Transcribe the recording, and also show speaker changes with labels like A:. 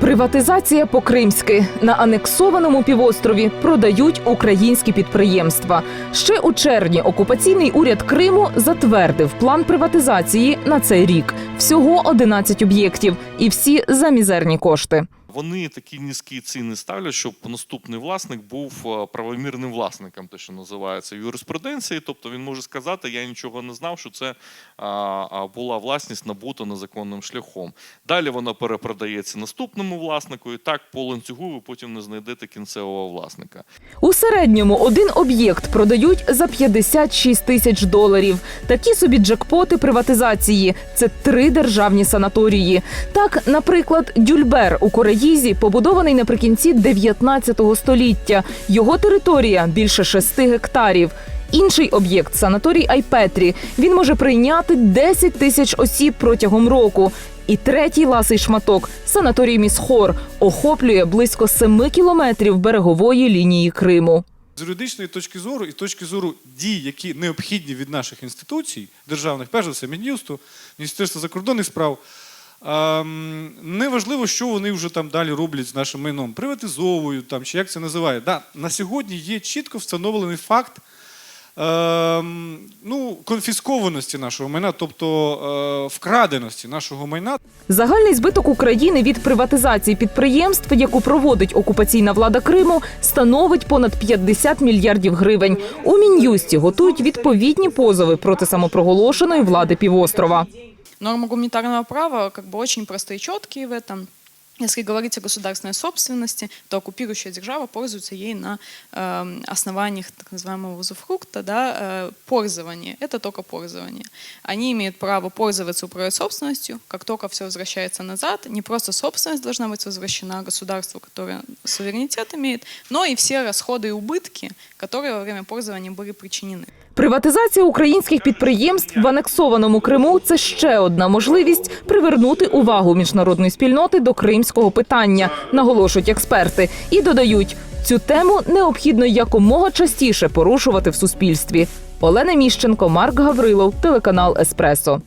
A: Приватизація по-кримськи на анексованому півострові продають українські підприємства. Ще у червні окупаційний уряд Криму затвердив план приватизації на цей рік. Всього 11 об'єктів, і всі за мізерні кошти.
B: Вони такі низькі ціни ставлять, щоб наступний власник був е, правомірним власником, те, що називається в юриспруденції. Тобто він може сказати, я нічого не знав, що це а, була власність набута незаконним шляхом. Далі вона перепродається наступному власнику, і так по ланцюгу ви потім не знайдете кінцевого власника.
A: У середньому один об'єкт продають за 56 тисяч доларів. Такі собі джекпоти приватизації. Це три державні санаторії. Так, наприклад, Дюльбер у Кореїзі побудований наприкінці 19 століття. Його територія більше 6 гектарів. Інший об'єкт санаторій Айпетрі. Він може прийняти 10 тисяч осіб протягом року. І третій ласий шматок санаторій Місхор охоплює близько 7 кілометрів берегової лінії Криму.
C: З юридичної точки зору і точки зору дій, які необхідні від наших інституцій державних, перш за все, Мін'юсту, Міністерства закордонних справ. Неважливо, що вони вже там далі роблять з нашим майном, приватизовують там, чи як це називають. Да, на сьогодні є чітко встановлений факт ем, ну, конфіскованості нашого майна, тобто е, вкраденості нашого майна.
A: Загальний збиток України від приватизації підприємств, яку проводить окупаційна влада Криму, становить понад 50 мільярдів гривень. У мін'юсті готують відповідні позови проти самопроголошеної влади півострова.
D: Нормы гуманитарного права как бы очень простые и четкие в этом. Если говорить о государственной собственности, то оккупирующая держава пользуется ей на э, основаниях так называемого узуфрукта, да, э, пользования. Это только пользование. Они имеют право пользоваться, управлять собственностью. Как только все возвращается назад, не просто собственность должна быть возвращена государству, которое суверенитет имеет, но и все расходы и убытки, которые во время пользования были причинены.
A: Приватизація українських підприємств в анексованому Криму це ще одна можливість привернути увагу міжнародної спільноти до кримського питання, наголошують експерти, і додають, цю тему необхідно якомога частіше порушувати в суспільстві. Олена Міщенко, Марк Гаврилов, телеканал Еспресо.